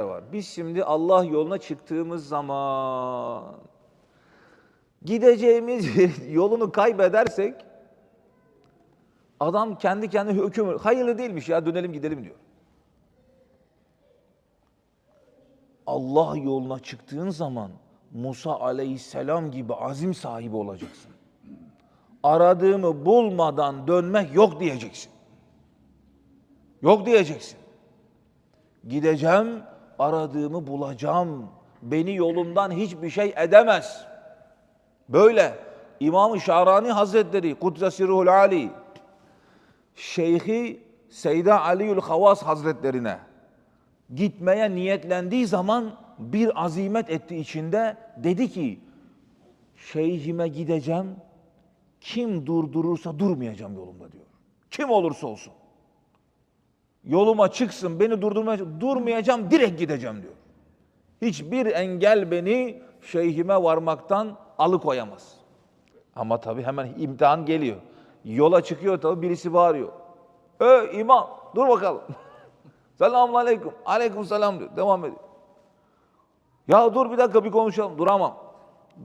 var. Biz şimdi Allah yoluna çıktığımız zaman gideceğimiz yolunu kaybedersek adam kendi kendine hüküm hayırlı değilmiş ya dönelim gidelim diyor. Allah yoluna çıktığın zaman Musa aleyhisselam gibi azim sahibi olacaksın. Aradığımı bulmadan dönmek yok diyeceksin. Yok diyeceksin. Gideceğim, aradığımı bulacağım. Beni yolumdan hiçbir şey edemez. Böyle İmam-ı Şarani Hazretleri Kuddesirruhul Ali Şeyhi Seyda Aliül Havas Hazretlerine gitmeye niyetlendiği zaman bir azimet etti içinde. Dedi ki şeyhime gideceğim. Kim durdurursa durmayacağım yolumda diyor. Kim olursa olsun. Yoluma çıksın beni durdurmaya durmayacağım direkt gideceğim diyor. Hiçbir engel beni şeyhime varmaktan alıkoyamaz. Ama tabii hemen imtihan geliyor. Yola çıkıyor tabii birisi bağırıyor. Ö imam dur bakalım. Selamun aleyküm. Aleyküm selam diyor. Devam ediyor. Ya dur bir dakika bir konuşalım. Duramam.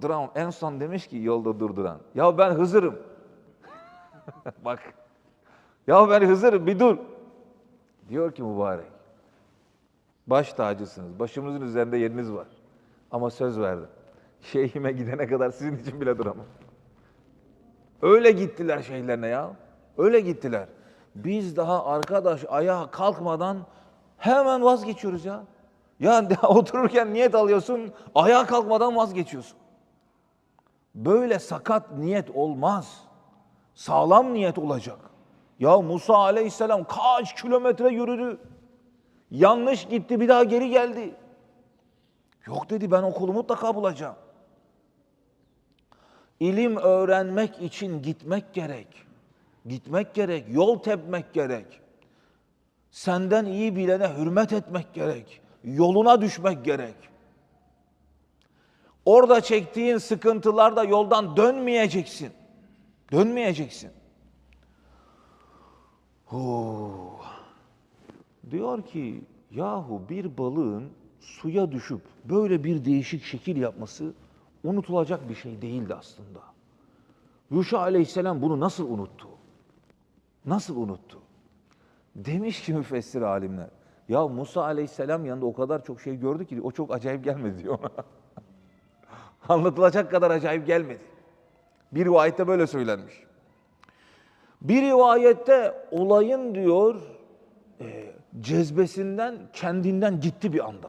Duramam. En son demiş ki yolda durduran. Ya ben Hızır'ım. Bak. Ya ben Hızır'ım bir dur. Diyor ki mübarek. Baş tacısınız. Başımızın üzerinde yeriniz var. Ama söz verdim. Şeyhime gidene kadar sizin için bile duramam. Öyle gittiler şeyhlerine ya. Öyle gittiler. Biz daha arkadaş ayağa kalkmadan hemen vazgeçiyoruz ya. Ya otururken niyet alıyorsun, ayağa kalkmadan vazgeçiyorsun. Böyle sakat niyet olmaz. Sağlam niyet olacak. Ya Musa aleyhisselam kaç kilometre yürüdü. Yanlış gitti bir daha geri geldi. Yok dedi ben okulu mutlaka bulacağım. İlim öğrenmek için gitmek gerek. Gitmek gerek, yol tepmek gerek. Senden iyi bilene hürmet etmek gerek. Yoluna düşmek gerek. Orada çektiğin sıkıntılarda yoldan dönmeyeceksin. Dönmeyeceksin. Huh. Diyor ki yahu bir balığın suya düşüp böyle bir değişik şekil yapması unutulacak bir şey değildi aslında. Yuşa aleyhisselam bunu nasıl unuttu? Nasıl unuttu? Demiş ki müfessir alimler. Ya Musa aleyhisselam yanında o kadar çok şey gördü ki o çok acayip gelmedi diyor ona. Anlatılacak kadar acayip gelmedi. Bir rivayette böyle söylenmiş. Bir rivayette olayın diyor e, cezbesinden kendinden gitti bir anda.